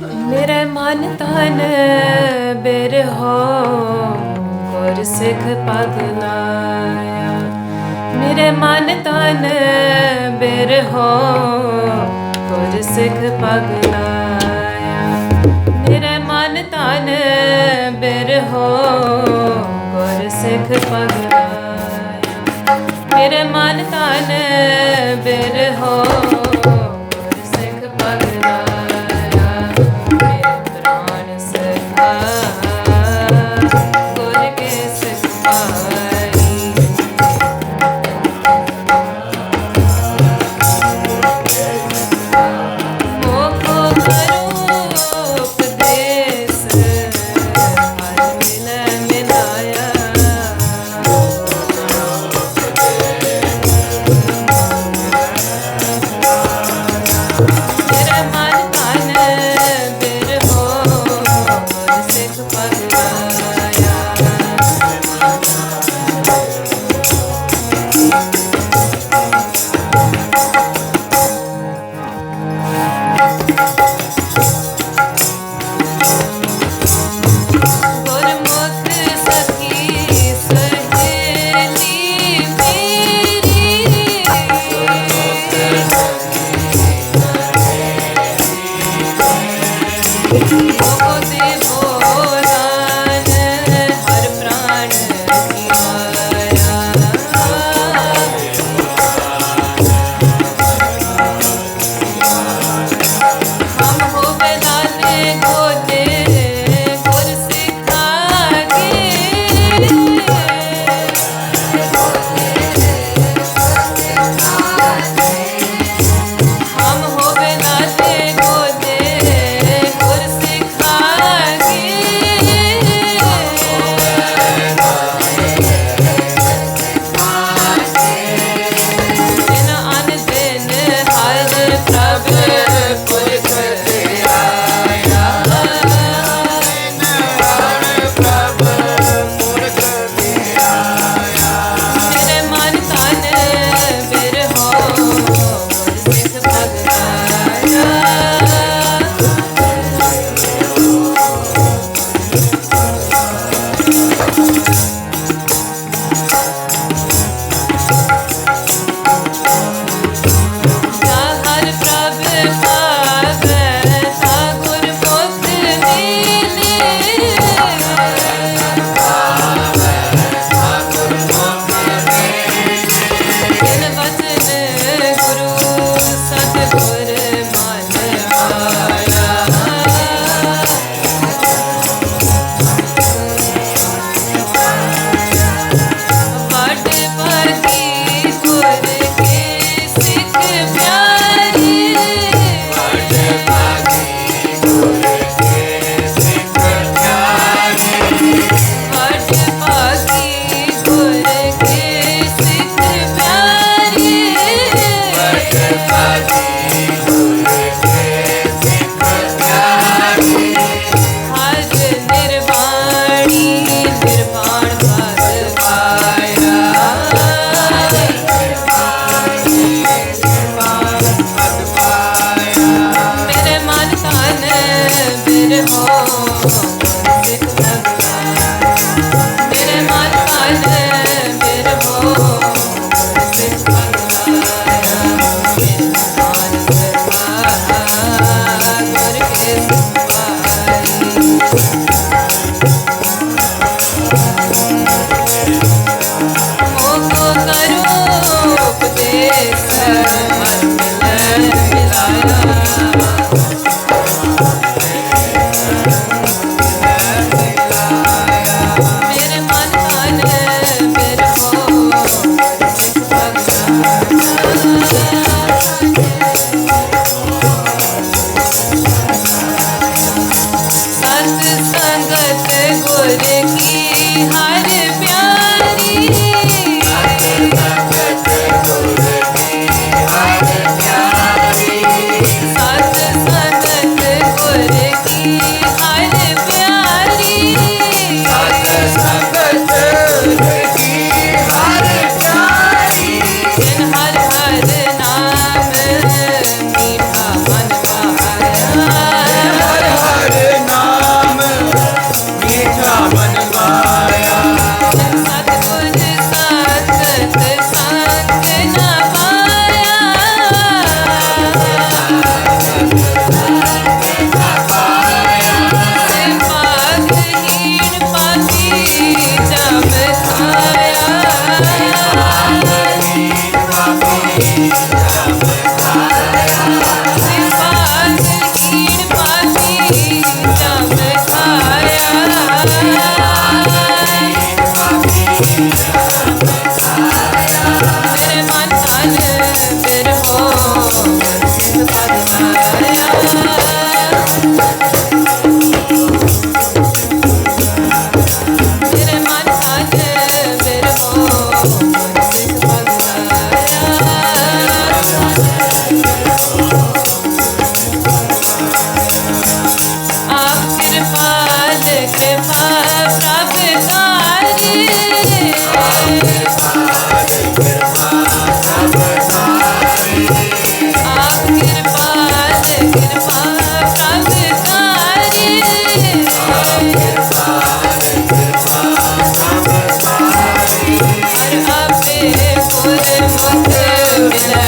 ਮੇਰੇ ਮਨ ਤਨ ਬਿਰਹੋ ਗੁਰ ਸਿੱਖ ਪਦ ਲਾਇਆ ਮੇਰੇ ਮਨ ਤਨ ਬਿਰਹੋ ਗੁਰ ਸਿੱਖ ਪਦ ਲਾਇਆ ਮੇਰੇ ਮਨ ਤਨ ਬਿਰਹੋ ਗੁਰ ਸਿੱਖ ਪਦ ਲਾਇਆ ਮੇਰੇ ਮਨ ਤਨ ਬਿਰਹੋ love.